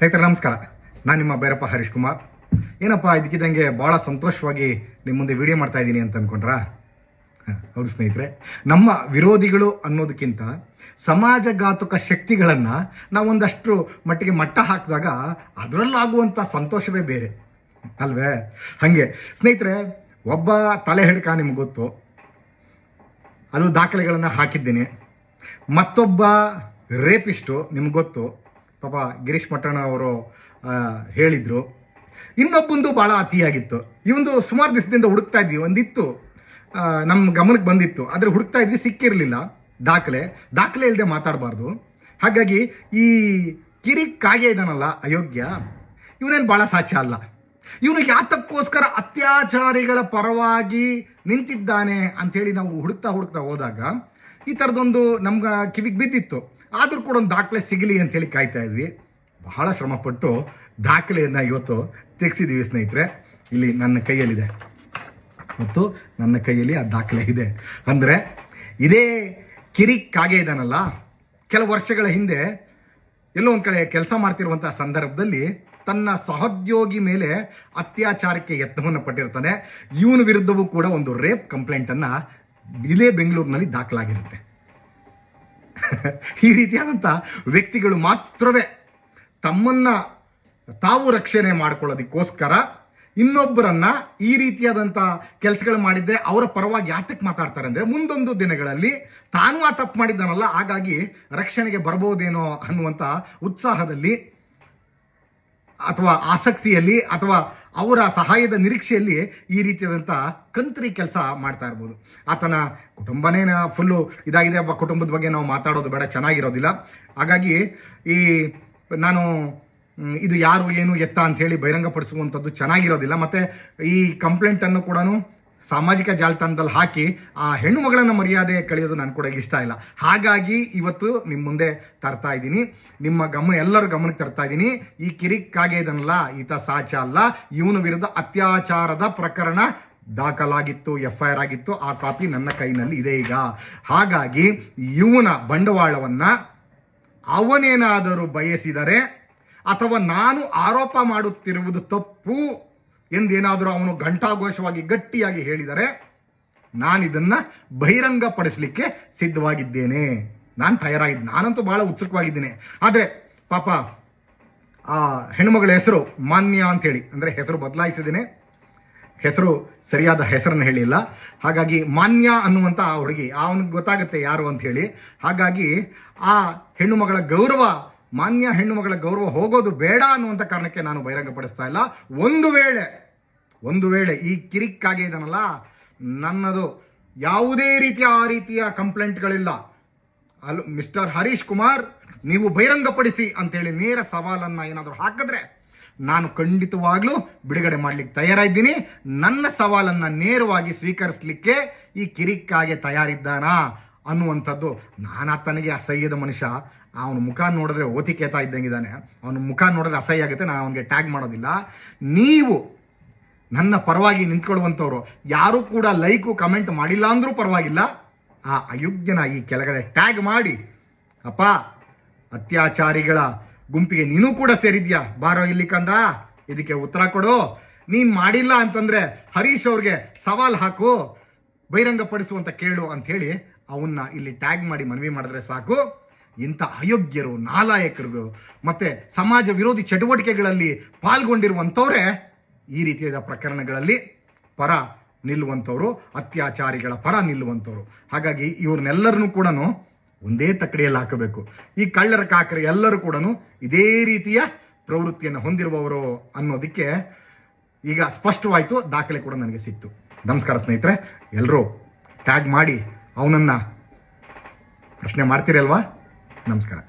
ಸ್ನೇಹಿತರೆ ನಮಸ್ಕಾರ. ನಾನು ನಿಮ್ಮ ಭೈರಪ್ಪ ಹರೀಶ್ ಕುಮಾರ್. ಏನಪ್ಪ ಇದಕ್ಕಿದ್ದಂಗೆ ಭಾಳ ಸಂತೋಷವಾಗಿ ನಿಮ್ಮ ಮುಂದೆ ವಿಡಿಯೋ ಮಾಡ್ತಾ ಇದ್ದೀನಿ ಅಂತ ಅನ್ಕೊಂಡ್ರಾ? ಹ, ಹೌದು ಸ್ನೇಹಿತರೆ. ನಮ್ಮ ವಿರೋಧಿಗಳು ಅನ್ನೋದಕ್ಕಿಂತ ಸಮಾಜಘಾತುಕ ಶಕ್ತಿಗಳನ್ನು ನಾವೊಂದಷ್ಟು ಮಟ್ಟಿಗೆ ಮಟ್ಟ ಹಾಕಿದಾಗ ಅದರಲ್ಲಾಗುವಂಥ ಸಂತೋಷವೇ ಬೇರೆ. ಅಲ್ವೇ? ಹಾಗೆ. ಸ್ನೇಹಿತರೆ ಒಬ್ಬ ತಲೆ ಹಿಡ್ಕ ನಿಮ್ಗೆ ಗೊತ್ತು. ಅದು ದಾಖಲೆಗಳನ್ನು ಹಾಕಿದ್ದೀನಿ. ಮತ್ತೊಬ್ಬ ರೇಪಿಸ್ಟು ನಿಮ್ಗೆ ಗೊತ್ತು. ಪಾಪ ಗಿರೀಶ್ ಮಟ್ಟಣ್ಣ ಅವರು ಹೇಳಿದರು ಹೇಳಿದ್ರು. ಇನ್ನೊಬ್ಬಂದು ಭಾಳ ಅತಿಯಾಗಿತ್ತು. ಇವಂದು ಸುಮಾರು ದಿವಸದಿಂದ ಹುಡುಕ್ತಾ ಇದ್ವಿ. ಒಂದಿತ್ತು ನಮ್ಮ ಗಮನಕ್ಕೆ ಬಂದಿತ್ತು. ಆದರೆ ಹುಡುಕ್ತಾ ಇದ್ವಿ, ಸಿಕ್ಕಿರಲಿಲ್ಲ. ದಾಖಲೆ. ದಾಖಲೆ ಇಲ್ಲದೆ ಮಾತಾಡಬಾರ್ದು. ಹಾಗಾಗಿ ಈ ಕಿರಿ ಕಾಗೆ ಇದನ್ನಲ್ಲ ಅಯೋಗ್ಯ, ಇವನೇನು ಭಾಳ ಸಾಧ್ಯ ಅಲ್ಲ. ಇವನು ಯಾತಕ್ಕೋಸ್ಕರ ಅತ್ಯಾಚಾರಿಗಳ ಪರವಾಗಿ ನಿಂತಿದ್ದಾನೆ ಅಂಥೇಳಿ ನಾವು ಹುಡುಕ್ತಾ ಹುಡುಕ್ತಾ ಹೋದಾಗ, ಈ ಥರದೊಂದು ನಮ್ಗೆ ಕಿವಿಗೆ ಬಿದ್ದಿತ್ತು. ಆದರೂ ಕೂಡ ಒಂದು ದಾಖಲೆ ಸಿಗಲಿ ಅಂತೇಳಿ ಕಾಯ್ತಾ ಇದ್ವಿ. ಬಹಳ ಶ್ರಮಪಟ್ಟು ದಾಖಲೆಯನ್ನು ಇವತ್ತು ತೆಗೆಸಿದ್ದೀವಿ ಸ್ನೇಹಿತರೆ. ಇಲ್ಲಿ ನನ್ನ ಕೈಯಲ್ಲಿದೆ. ಮತ್ತು ನನ್ನ ಕೈಯಲ್ಲಿ ಆ ದಾಖಲೆ ಇದೆ. ಅಂದರೆ ಇದೇ ಕಿರಿ ಕಾಗೆ ಇದಾನಲ್ಲ ಕೆಲವು ವರ್ಷಗಳ ಹಿಂದೆ ಎಲ್ಲೋ ಒಂದು ಕಡೆ ಕೆಲಸ ಮಾಡ್ತಿರುವಂಥ ಸಂದರ್ಭದಲ್ಲಿ ತನ್ನ ಸಹೋದ್ಯೋಗಿ ಮೇಲೆ ಅತ್ಯಾಚಾರಕ್ಕೆ ಯತ್ನವನ್ನು ಪಟ್ಟಿರ್ತಾನೆ. ಇವನ ವಿರುದ್ಧವೂ ಕೂಡ ಒಂದು ರೇಪ್ ಕಂಪ್ಲೇಂಟನ್ನು ಇದೇ ಬೆಂಗಳೂರಿನಲ್ಲಿ ದಾಖಲಾಗಿರುತ್ತೆ. ಈ ರೀತಿಯಾದಂಥ ವ್ಯಕ್ತಿಗಳು ಮಾತ್ರವೇ ತಮ್ಮನ್ನ ತಾವು ರಕ್ಷಣೆ ಮಾಡ್ಕೊಳ್ಳೋದಕ್ಕೋಸ್ಕರ ಇನ್ನೊಬ್ಬರನ್ನ ಈ ರೀತಿಯಾದಂಥ ಕೆಲಸಗಳು ಮಾಡಿದ್ರೆ ಅವರ ಪರವಾಗಿ ಯಾತಕ್ಕೆ ಮಾತಾಡ್ತಾರೆ ಅಂದರೆ ಮುಂದೊಂದು ದಿನಗಳಲ್ಲಿ ತಾನೂ ಆ ತಪ್ಪು ಮಾಡಿದ್ದಾನಲ್ಲ, ಹಾಗಾಗಿ ರಕ್ಷಣೆಗೆ ಬರ್ಬೋದೇನೋ ಅನ್ನುವಂಥ ಉತ್ಸಾಹದಲ್ಲಿ ಅಥವಾ ಆಸಕ್ತಿಯಲ್ಲಿ ಅಥವಾ ಅವರ ಸಹಾಯದ ನಿರೀಕ್ಷೆಯಲ್ಲಿ ಈ ರೀತಿಯಾದಂಥ ಕಂತ್ರಿ ಕೆಲಸ ಮಾಡ್ತಾ ಇರ್ಬೋದು. ಆತನ ಕುಟುಂಬನೇ ಫುಲ್ಲು ಇದಾಗಿದೆ ಒಬ್ಬ ಕುಟುಂಬದ ಬಗ್ಗೆ ನಾವು ಮಾತಾಡೋದು ಬೇಡ, ಚೆನ್ನಾಗಿರೋದಿಲ್ಲ. ಹಾಗಾಗಿ ಈ ನಾನು ಇದು ಯಾರು, ಏನು, ಎತ್ತ ಅಂತ ಹೇಳಿ ಬಹಿರಂಗಪಡಿಸುವಂಥದ್ದು ಚೆನ್ನಾಗಿರೋದಿಲ್ಲ. ಮತ್ತು ಈ ಕಂಪ್ಲೇಂಟನ್ನು ಕೂಡ ಸಾಮಾಜಿಕ ಜಾಲತಾಣದಲ್ಲಿ ಹಾಕಿ ಆ ಹೆಣ್ಣು ಮಗಳನ್ನು ಮರ್ಯಾದೆ ಕಳೆಯೋದು ನಾನು ಕೂಡ ಇಷ್ಟ ಇಲ್ಲ. ಹಾಗಾಗಿ ಇವತ್ತು ನಿಮ್ಮ ಮುಂದೆ ತರ್ತಾ ಇದ್ದೀನಿ. ನಿಮ್ಮ ಗಮನ, ಎಲ್ಲರ ಗಮನಕ್ಕೆ ತರ್ತಾ ಇದ್ದೀನಿ. ಈ ಕಿರಿಕ್ಕಾಗೆ ಇದನ್ನಲ್ಲ, ಈತ ಸಾಚ ಅಲ್ಲ. ಇವನ ವಿರುದ್ಧ ಅತ್ಯಾಚಾರದ ಪ್ರಕರಣ ದಾಖಲಾಗಿತ್ತು ಎಫ್ ಐ ಆರ್ ಆಗಿತ್ತು. ಆ ಕಾಪಿ ನನ್ನ ಕೈನಲ್ಲಿ ಇದೆ ಈಗ. ಹಾಗಾಗಿ ಇವನ ಬಂಡವಾಳವನ್ನ ಅವನೇನಾದರೂ ಬಯಸಿದರೆ ಅಥವಾ ನಾನು ಆರೋಪ ಮಾಡುತ್ತಿರುವುದು ತಪ್ಪು ಎಂದೇನಾದರೂ ಅವನು ಘಂಟಾಘೋಷವಾಗಿ ಗಟ್ಟಿಯಾಗಿ ಹೇಳಿದರೆ ನಾನಿದನ್ನು ಬಹಿರಂಗ ಬಹಿರಂಗಪಡಿಸಲಿಕ್ಕೆ ಸಿದ್ಧವಾಗಿದ್ದೇನೆ. ನಾನು ತಯಾರಾಗಿದ್ದೆ ನಾನಂತೂ ಭಾಳ ಉತ್ಸುಕವಾಗಿದ್ದೇನೆ. ಆದರೆ ಪಾಪ ಆ ಹೆಣ್ಮಗಳ ಹೆಸರು ಮಾನ್ಯ ಅಂತೇಳಿ ಅಂದರೆ ಹೆಸರು ಬದಲಾಯಿಸಿದ್ದೇನೆ. ಹೆಸರು ಸರಿಯಾದ ಹೆಸರನ್ನು ಹೇಳಿಲ್ಲ. ಹಾಗಾಗಿ ಮಾನ್ಯ ಅನ್ನುವಂಥ ಆ ಹುಡುಗಿ, ಅವನಿಗೆ ಗೊತ್ತಾಗುತ್ತೆ ಯಾರು ಅಂತ ಹೇಳಿ ಹಾಗಾಗಿ ಆ ಹೆಣ್ಣು ಮಗಳ ಗೌರವ ಮಾನ್ಯ ಹೆಣ್ಣುಮಗಳ ಗೌರವ ಹೋಗೋದು ಬೇಡ ಅನ್ನುವಂಥ ಕಾರಣಕ್ಕೆ ನಾನು ಬಹಿರಂಗಪಡಿಸ್ತಾ ಇಲ್ಲ. ಒಂದು ವೇಳೆ ಒಂದು ವೇಳೆ ಈ ಕಿರಿಕ್ಕಾಗಿ ಇದನ್ನಲ್ಲ ನನ್ನದು ಯಾವುದೇ ರೀತಿಯ ಆ ರೀತಿಯ ಕಂಪ್ಲೇಂಟ್ಗಳಿಲ್ಲ. ಅಲ್, ಮಿಸ್ಟರ್ ಹರೀಶ್ ಕುಮಾರ್, ನೀವು ಬಹಿರಂಗಪಡಿಸಿ ಅಂತೇಳಿ ನೇರ ಸವಾಲನ್ನು ಏನಾದರೂ ಹಾಕಿದ್ರೆ ನಾನು ಖಂಡಿತವಾಗ್ಲೂ ಬಿಡುಗಡೆ ಮಾಡ್ಲಿಕ್ಕೆ ತಯಾರಿದ್ದೀನಿ ನನ್ನ ಸವಾಲನ್ನು ನೇರವಾಗಿ ಸ್ವೀಕರಿಸಲಿಕ್ಕೆ ಈ ಕಿರಿಕ್ಕಾಗೆ ತಯಾರಿದ್ದಾನಾ ಅನ್ನುವಂಥದ್ದು ನಾನು ಆತನಿಗೆ ಅಸಹ್ಯದ ಮನುಷ್ಯ. ಅವನ ಮುಖ ನೋಡಿದ್ರೆ ಓತಿಕೇತಾ ಇದ್ದಂಗಿದ್ದಾನೆ ಅವನ ಮುಖ ನೋಡಿದ್ರೆ ಅಸಹ್ಯ ಆಗುತ್ತೆ ನಾನು ಅವನಿಗೆ ಟ್ಯಾಗ್ ಮಾಡೋದಿಲ್ಲ. ನೀವು ನನ್ನ ಪರವಾಗಿ ನಿಂತ್ಕೊಳ್ಳುವಂಥವ್ರು, ಯಾರೂ ಕೂಡ ಲೈಕು ಕಮೆಂಟ್ ಮಾಡಿಲ್ಲ ಅಂದರೂ ಪರವಾಗಿಲ್ಲ. ಆ ಅಯೋಗ್ಯನ ಈ ಕೆಳಗಡೆ ಟ್ಯಾಗ್ ಮಾಡಿ, ಅಪ್ಪ, ಅತ್ಯಾಚಾರಿಗಳ ಗುಂಪಿಗೆ ನೀನು ಕೂಡ ಸೇರಿದ್ಯಾ? ಬಾರೋ ಇಲ್ಲಿ ಕಂದ, ಇದಕ್ಕೆ ಉತ್ತರ ಕೊಡು. ನೀನು ಮಾಡಿಲ್ಲ ಅಂತಂದ್ರೆ ಹರೀಶ್ ಅವ್ರಿಗೆ ಸವಾಲ್ ಹಾಕು ಬಹಿರಂಗಪಡಿಸುವಂತ ಕೇಳು ಅಂತ ಹೇಳಿ ಅವನ್ನ ಇಲ್ಲಿ ಟ್ಯಾಗ್ ಮಾಡಿ ಮನವಿ ಮಾಡಿದ್ರೆ ಸಾಕು. ಇಂಥ ಅಯೋಗ್ಯರು ನಾಲಾಯಕರು ಮತ್ತೆ ಸಮಾಜ ವಿರೋಧಿ ಚಟುವಟಿಕೆಗಳಲ್ಲಿ ಪಾಲ್ಗೊಂಡಿರುವಂಥವರೇ ಈ ರೀತಿಯಾದ ಪ್ರಕರಣಗಳಲ್ಲಿ ಪರ ನಿಲ್ಲುವಂಥವ್ರು, ಅತ್ಯಾಚಾರಿಗಳ ಪರ ನಿಲ್ಲುವಂಥವ್ರು. ಹಾಗಾಗಿ ಇವ್ರನ್ನೆಲ್ಲರನ್ನೂ ಕೂಡ ಒಂದೇ ತಕ್ಕಡಿಯಲ್ಲಿ ಹಾಕಬೇಕು. ಈ ಕಳ್ಳರ ಕಾಕರ ಎಲ್ಲರೂ ಕೂಡ ಇದೇ ರೀತಿಯ ಪ್ರವೃತ್ತಿಯನ್ನು ಹೊಂದಿರುವವರು ಅನ್ನೋದಕ್ಕೆ ಈಗ ಸ್ಪಷ್ಟವಾಯಿತು, ದಾಖಲೆ ಕೂಡ ನನಗೆ ಸಿಕ್ತು. ನಮಸ್ಕಾರ ಸ್ನೇಹಿತರೆ ಎಲ್ಲರೂ ಟ್ಯಾಗ್ ಮಾಡಿ ಅವನನ್ನು ಪ್ರಶ್ನೆ ಮಾಡ್ತೀರಲ್ವಾ? ನಮಸ್ಕಾರ